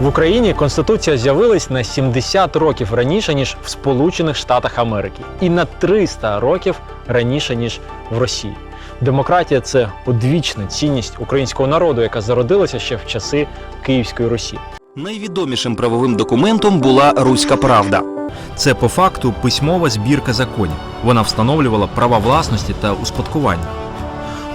В Україні Конституція з'явилась на 70 років раніше, ніж в Сполучених Штатах Америки, і на 300 років раніше, ніж в Росії. Демократія це одвічна цінність українського народу, яка зародилася ще в часи Київської Русі. Найвідомішим правовим документом була Руська Правда. Це по факту письмова збірка законів. Вона встановлювала права власності та успадкування.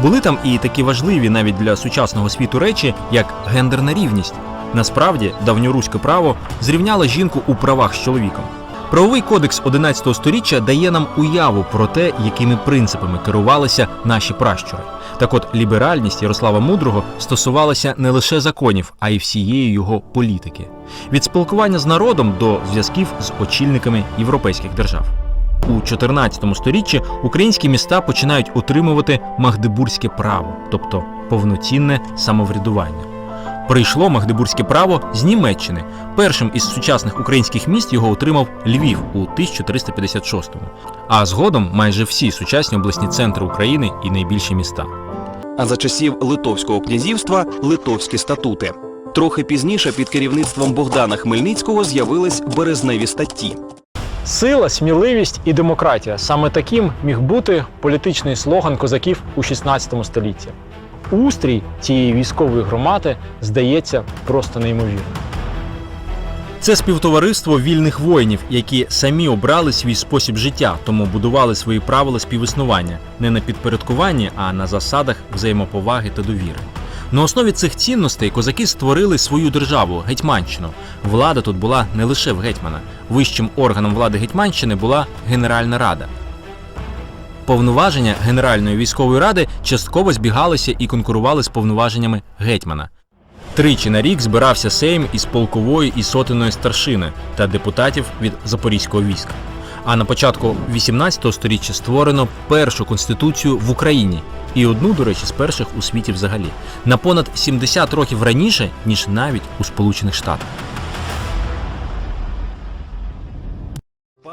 Були там і такі важливі навіть для сучасного світу речі, як гендерна рівність. Насправді, давньоруське право зрівняло жінку у правах з чоловіком. Правовий кодекс 11 століття дає нам уяву про те, якими принципами керувалися наші пращури. Так от ліберальність Ярослава Мудрого стосувалася не лише законів, а й всієї його політики. Від спілкування з народом до зв'язків з очільниками європейських держав. У 14 сторіччі українські міста починають отримувати магдебурзьке право, тобто повноцінне самоврядування. Прийшло магдебурзьке право з Німеччини. Першим із сучасних українських міст його отримав Львів у 1356-му. А згодом майже всі сучасні обласні центри України і найбільші міста. А за часів Литовського князівства литовські статути. Трохи пізніше під керівництвом Богдана Хмельницького з'явились березневі статті. Сила, сміливість і демократія саме таким міг бути політичний слоган козаків у 16 столітті. Устрій цієї військової громади здається просто неймовірним. Це співтовариство вільних воїнів, які самі обрали свій спосіб життя, тому будували свої правила співіснування не на підпорядкуванні, а на засадах взаємоповаги та довіри. На основі цих цінностей козаки створили свою державу Гетьманщину. Влада тут була не лише в гетьмана. Вищим органом влади Гетьманщини була Генеральна Рада. Повноваження Генеральної військової ради частково збігалися і конкурували з повноваженнями гетьмана. Тричі на рік збирався Сейм із полкової і сотеної старшини та депутатів від запорізького війська. А на початку 18 століття створено першу конституцію в Україні і одну, до речі, з перших у світі взагалі на понад 70 років раніше, ніж навіть у Сполучених Штатах.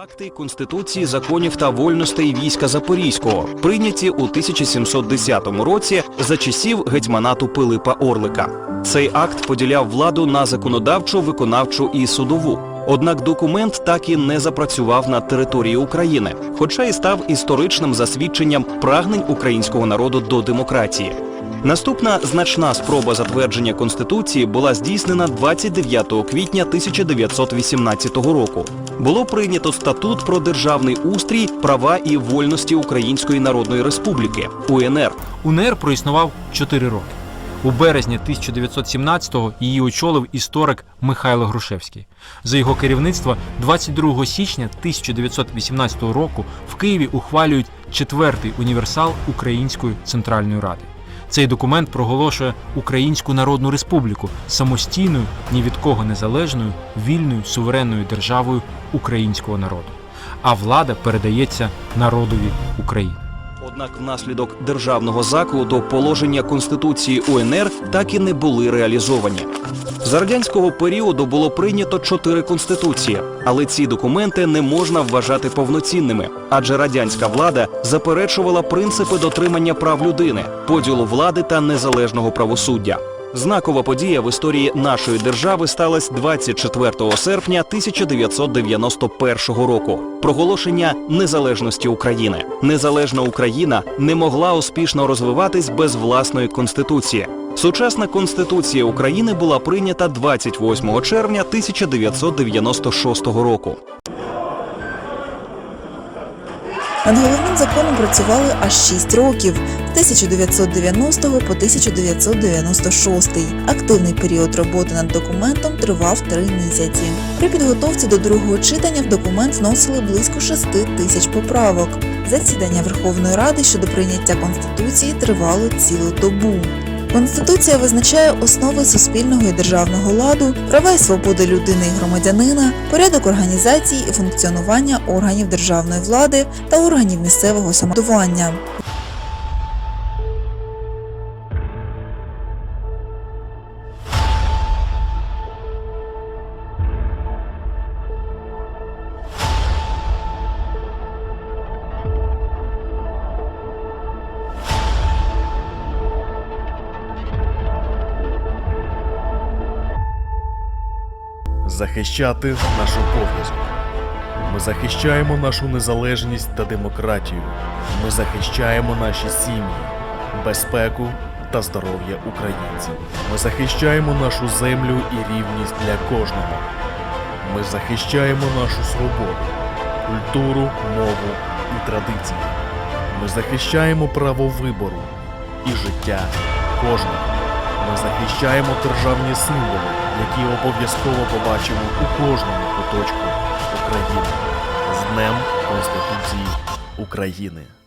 Факти Конституції, законів та вольностей війська Запорізького прийняті у 1710 році за часів гетьманату Пилипа Орлика. Цей акт поділяв владу на законодавчу, виконавчу і судову. Однак документ так і не запрацював на території України, хоча і став історичним засвідченням прагнень українського народу до демократії. Наступна значна спроба затвердження конституції була здійснена 29 квітня 1918 року. Було прийнято статут про державний устрій, права і вольності Української Народної Республіки УНР. УНР проіснував 4 роки. У березні 1917-го її очолив історик Михайло Грушевський. За його керівництва 22 січня 1918 року в Києві ухвалюють четвертий універсал Української центральної ради. Цей документ проголошує Українську Народну Республіку самостійною, ні від кого незалежною, вільною суверенною державою українського народу. А влада передається народові України. Однак внаслідок державного закладу положення Конституції УНР так і не були реалізовані. За радянського періоду було прийнято чотири конституції, але ці документи не можна вважати повноцінними, адже радянська влада заперечувала принципи дотримання прав людини, поділу влади та незалежного правосуддя. Знакова подія в історії нашої держави сталася 24 серпня 1991 року. Проголошення незалежності України. Незалежна Україна не могла успішно розвиватись без власної конституції. Сучасна конституція України була прийнята 28 червня 1996 року. Над головним законом працювали аж 6 років 1990 по 1996. Активний період роботи над документом тривав 3 місяці. При підготовці до другого читання в документ вносили близько 6 тисяч поправок. Засідання Верховної Ради щодо прийняття Конституції тривало цілу добу. Конституція визначає основи суспільного і державного ладу, права і свободи людини і громадянина, порядок організації і функціонування органів державної влади та органів місцевого самоврядування. Захищати наш обов'язок. Ми захищаємо нашу незалежність та демократію. Ми захищаємо наші сім'ї, безпеку та здоров'я українців. Ми захищаємо нашу землю і рівність для кожного. Ми захищаємо нашу свободу, культуру, мову і традиції. Ми захищаємо право вибору і життя кожного. Ми захищаємо державні символи, які обов'язково побачимо у кожному куточку України з Днем Конституції України.